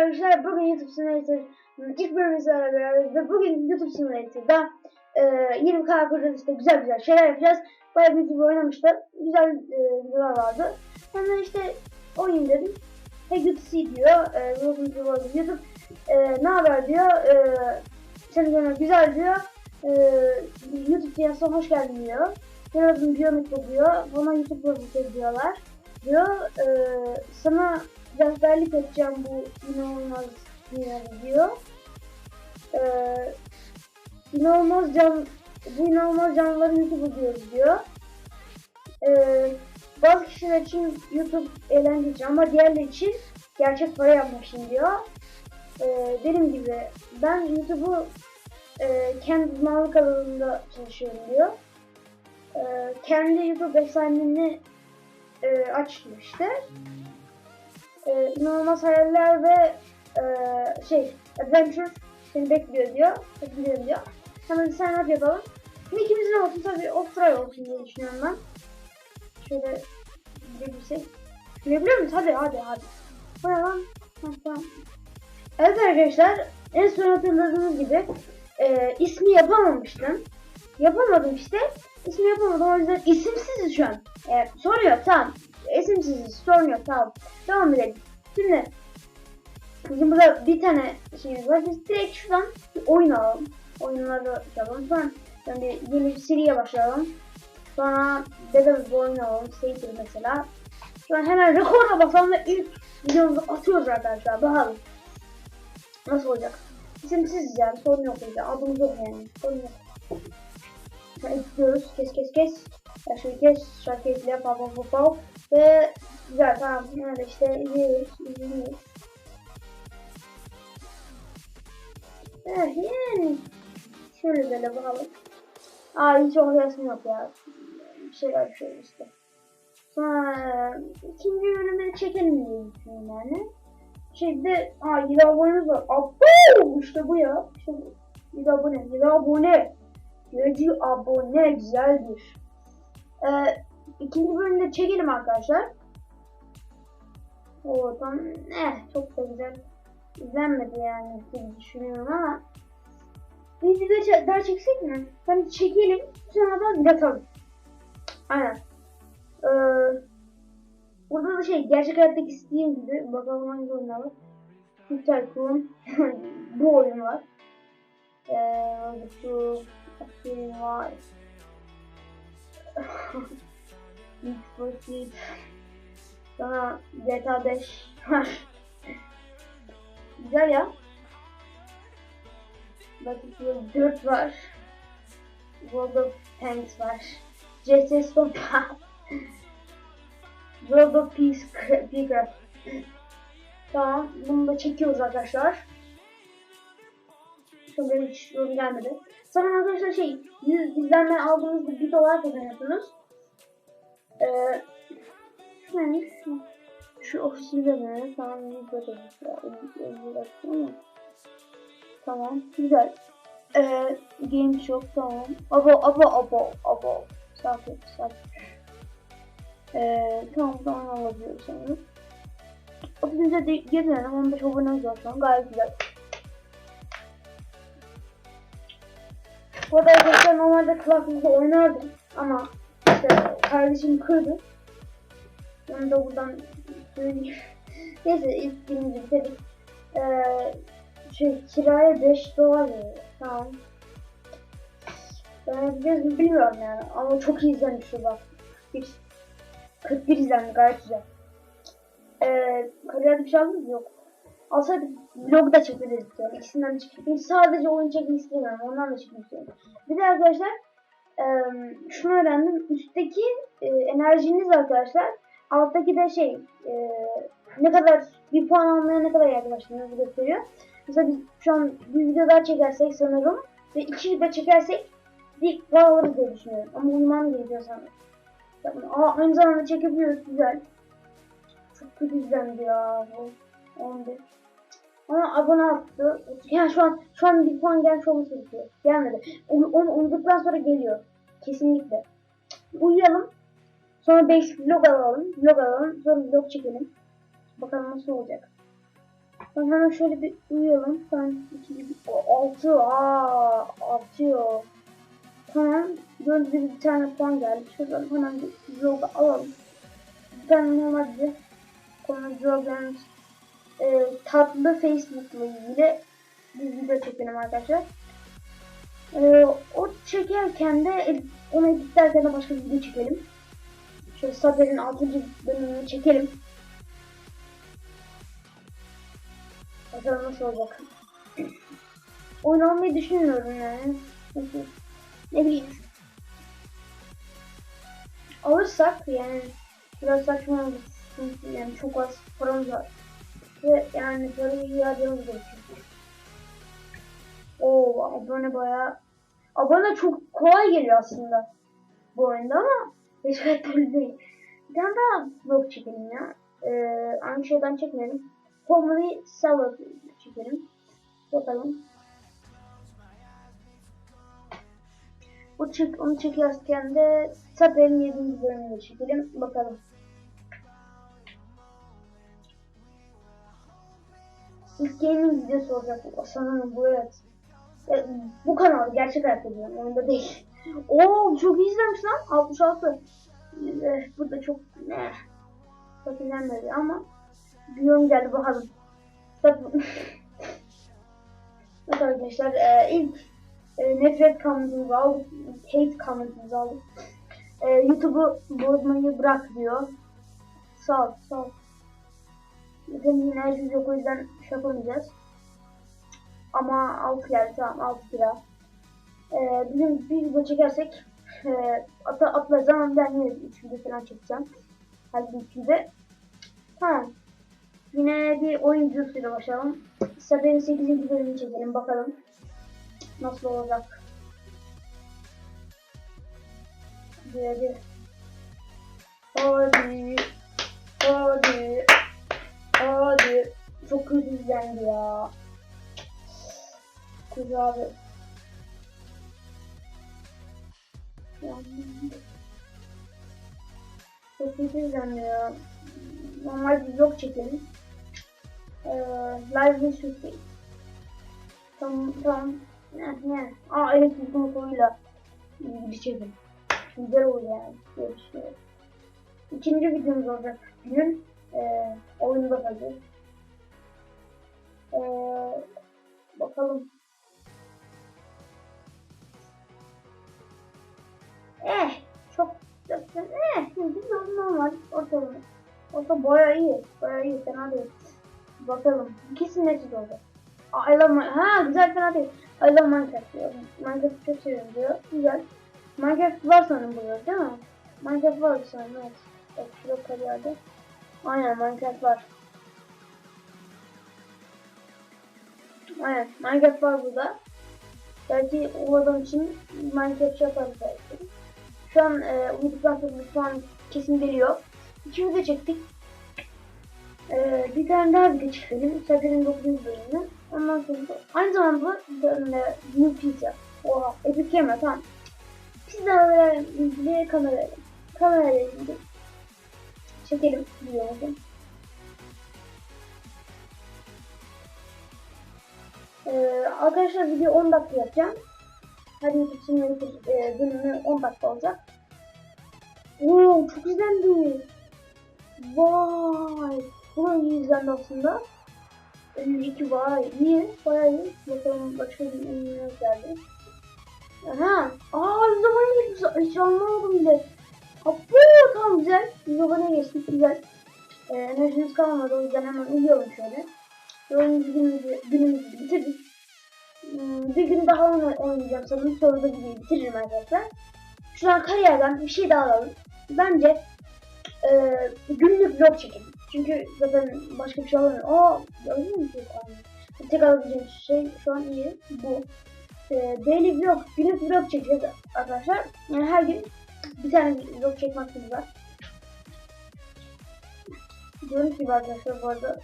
arkadaşlar bugün YouTube Simulator'ın ilk bölümümüzle beraberiz ve bugün YouTube Simulator'da e, yeni bir kanal kuracağız işte güzel güzel şeyler yapacağız. Bayağı bir YouTube oynamıştım. Güzel e, videolar vardı. Hemen işte oyun dedim. Hey YouTube diyor. E, YouTube, YouTube e, ne haber diyor. E, seni görmek güzel diyor. E, YouTube dünyasına hoş geldin diyor. Benim adım Biometro diyor. Bana YouTube profili diyorlar. Diyor. E, sana rehberlik edeceğim bu inanılmaz dünyada diyor. Ee, inanılmaz can bu inanılmaz canlıları YouTube diyoruz diyor. Ee, bazı kişiler için YouTube eğlenceli ama diğerleri için gerçek para yapmak için diyor. Ee, dediğim gibi ben YouTube'u e, kendi uzmanlık alanında çalışıyorum diyor. Ee, kendi YouTube efsaneni e, açtım işte e, inanılmaz hayaller ve e, şey adventure seni bekliyor diyor. Bekliyorum diyor. Hemen bir sign up yapalım. Şimdi ikimizin olsun tabii off try olsun diye düşünüyorum ben. Şöyle gidebilsek. Gidebiliyor muyuz? Hadi hadi hadi. Bu ne lan? Tamam. Evet arkadaşlar en son hatırladığınız gibi e, ismi yapamamıştım. Yapamadım işte. İsmi yapamadım o yüzden isimsiziz şu an. E, soruyor tamam. İsimsiziz sorun yok tamam. Devam edelim. Şimdi bizim burada bir tane şeyimiz var. Biz direkt şuradan bir oyun alalım. Oyunları yapalım. Sonra yani bir yeni bir seriye başlayalım. Sonra bedava bir oyun alalım. Saber mesela. Sonra hemen rekorda basalım ve ilk videomuzu atıyoruz arkadaşlar. Bakalım. Nasıl olacak? İsimsiziz yani. Sorun yok burada. Adımız yok yani. Sorun yok. Sonra ekliyoruz. Kes kes kes. Ya şöyle kes. Yap. Hop hop hop hop. Ve güzel tamam. Nerede işte izliyoruz. izliyoruz. Evet yani. Şöyle böyle bakalım. Aa hiç ortasım yok ya. Bir şeyler şöyle işte. Sonra ikinci bölümleri çekelim diye düşünüyorum yani. Şeyde aa 7 abonemiz var. Abo işte bu ya. İşte bu. 7 abone. 7 abone. 7 abone güzeldir. Ee, ikinci bölümde çekelim arkadaşlar. O tam eh çok da güzel izlenmedi yani diye düşünüyorum ama bir video daha çeksek mi? Hani çekelim sonra da yatalım. Aynen. Ee, burada da şey gerçek hayattaki Steam gibi bakalım hangi oyunlar var. Güzel Kurum bu oyun var. Ee, şu şey var. Need for Speed. Sonra GTA 5 var. Güzel ya. Battlefield 4 var. World of Tanks var. CS Stop World of Peace Peacecraft. Tamam. Bunu da çekiyoruz arkadaşlar. Şu benim hiç yorum gelmedi. Sonra arkadaşlar şey 100 izlenme aldığınızda 1 dolar kazanıyorsunuz. Ee, şu neymiş? Şu ofisinde mi? Tamam böyle ama. Tamam güzel. Ee, game shop tamam. Abo abo abo abo. Sakin sakin. Ee, tamam tamam alabiliyoruz sanırım. Ofisimize de gezelim 15 abonemiz var şu an gayet güzel. Bu arada arkadaşlar normalde Class'ımda oynardım ama işte kardeşim kırdı. Onu da buradan söyleyeyim. Neyse ilk günümüzü bitirdik. Ee, şey, kiraya 5 dolar veriyor. Tamam. Ben biraz bilmiyorum yani ama çok iyi izlenmiş şu bak. 41, 41 izlendi gayet güzel. Ee, kariyerde bir şey aldınız? Yok. Alsaydık vlog da çekeriz istiyorum. İkisinden de çekmek. Sadece oyun çekmek istemiyorum. Ondan da çekmek istiyorum. Bir de arkadaşlar e, şunu öğrendim. Üstteki e, enerjiniz arkadaşlar alttaki de şey e, ne kadar bir puan almaya ne kadar yaklaştığınızı gösteriyor. Mesela biz şu an bir video daha çekersek sanırım ve iki video çekersek bir puan alırız diye düşünüyorum. Ama uyumam gerekiyor sanırım. Aa, aynı zamanda çekebiliyoruz. Güzel. Çok kötü izlendi ya bu. 11. Ama abone attı. Yani şu an şu an bir puan gelmiş olması gerekiyor. Gelmedi. Onu, onu uyuduktan sonra geliyor. Kesinlikle. Uyuyalım. Sonra basic vlog alalım. Vlog alalım. Sonra vlog çekelim. Bakalım nasıl olacak. Ben hemen şöyle bir uyuyalım. Ben iki gibi... O, altı. Aa, artıyor. Tamam. Gibi bir tane puan geldi. Şuradan hemen bir yolda alalım. Bir tane normal bir konu Jordan's e, tatlı Facebook'la ilgili bir video çekelim arkadaşlar. E, o çekerken de e, onu editlerken de başka bir video çekelim. Şöyle Saber'in 6. bölümünü çekelim. Bakalım nasıl olacak. Oyun almayı düşünmüyorum yani. Ne bileyim. Alırsak yani biraz saçma olur. Yani çok az paramız var. Ve yani parayı harcamamız gerekiyor. Abone bayağı abone çok kolay geliyor aslında bu oyunda ama hiç öyle değil. Bir tane daha vlog çekelim ya. Ee, aynı şeyden çekmeyelim. Comedy Salad çekelim. Bakalım. Bu çek, onu çekerken de Saber'in 7. bölümünü çekelim. Bakalım. İlk gaming videosu olacak. Sanırım bu evet. E, bu kanal gerçek hayatta diyorum. Onda değil. Oo çok iyi izlemiş lan. 66. E, burada çok ne? Çok izlenmedi ama bir yorum geldi bakalım. Evet arkadaşlar e, ilk e, nefret comment'ımızı aldık. Hate comment'ımızı aldık. E, YouTube'u bozmayı bırak diyor. Sağ ol, sağ ol. Zaten enerjimiz yok o yüzden şey yapamayacağız. Ama 6 geldi tamam 6 lira. Ee, bizim bir video çekersek e, atla, atla zaman ben yine 3 video falan çekeceğim. Her bir video. Tamam. Yine bir oyun videosuyla başlayalım. Saber'in 8. bölümünü çekelim bakalım. Nasıl olacak. Hadi. Hadi. Hadi. Hadi. Çok kötü izlendi ya. Kız abi. Çok kötü ya. Normal bir vlog çekelim. Ee, live bir sürpriz. Tamam tamam. Ne ne? Aa elektrik motoruyla ilgili çekelim. Güzel olur yani. Görüşürüz. İkinci videomuz olacak günün. Ee, oyunda tabii. Ee, bakalım. Eh, çok eh, bir normal ortalama. Orta baya iyi, baya iyi, fena değil. Bakalım, kesin neticede olacak. Aa, I love my... Ha güzel fena değil. I love Minecraft diyor. Minecraft çok seviyorum diyor. Güzel. Minecraft var sanırım burada değil mi? Minecraft var sanırım evet. Evet şurada kariyerde. Aynen Minecraft var. Aynen Minecraft var burada. Belki o adam için Minecraft yaparız belki. Şu an e, uyuduktan sonra şu an kesin geliyor. İki video çektik. E, bir tane daha video çekelim. Safer'in 9. bölümünü. Ondan sonra aynı zamanda e, New Pizza. Oha Epic Gamer tamam. Pizzalarla ilgili kamera kamerayla ilgili çekelim videomuzu. Ee, arkadaşlar video 10 dakika yapacağım. YouTube Simulator e, bölümü 10 dakika olacak. Oo çok izlendi. Vay. Bu da iyi izlendi aslında. 52 vay iyi. Bayağı iyi. Bakalım başka bir ünlü geldi. Aha. Aa 100 abone geçti. Hiç anlamadım bile. Apo tamam güzel. 100 abone güzel. Ee, enerjimiz kalmadı o yüzden hemen uyuyalım şöyle. Oyuncu günümüzü, günümüzü bitirdik. Bir gün daha onu oynayacağım sanırım. Sonra da videoyu bitiririm arkadaşlar. Şu an kariyerden bir şey daha alalım. Bence e, günlük vlog çekelim. Çünkü zaten başka bir şey alamıyorum. Aa gördün mü? Tek alabileceğim şey şu an iyi. Bu. E, daily vlog, günlük vlog çekeceğiz arkadaşlar. Yani her gün bir tane vlog çekme hakkımız var. Gördüğünüz gibi arkadaşlar bu arada.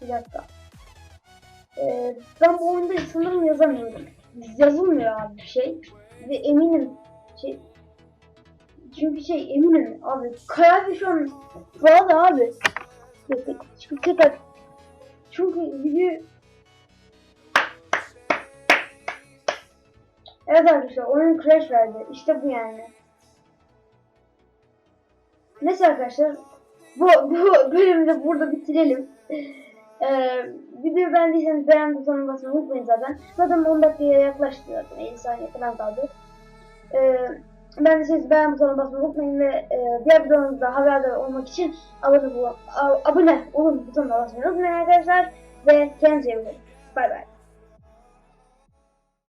Bir dakika. Ee, ben bu oyunda sanırım yazamıyorum. Yazılmıyor abi bir şey. Ve eminim şey çünkü şey eminim abi. Kaya abi şu an Fuat abi. Şimdi tekrar Çünkü video Evet arkadaşlar oyun crash verdi. İşte bu yani. Neyse arkadaşlar bu, bu bölümü de burada bitirelim. Ee, videoyu beğendiyseniz beğen butonuna basmayı unutmayın zaten. Zaten 10 dakikaya yaklaştı zaten 50 saniye falan kaldı. Ee, beğendiyseniz beğen butonuna basmayı unutmayın ve e, diğer videolarımızda haberdar olmak için abone, bu, abone olun butonuna basmayı unutmayın arkadaşlar. Ve kendinize iyi bakın. Bay bay.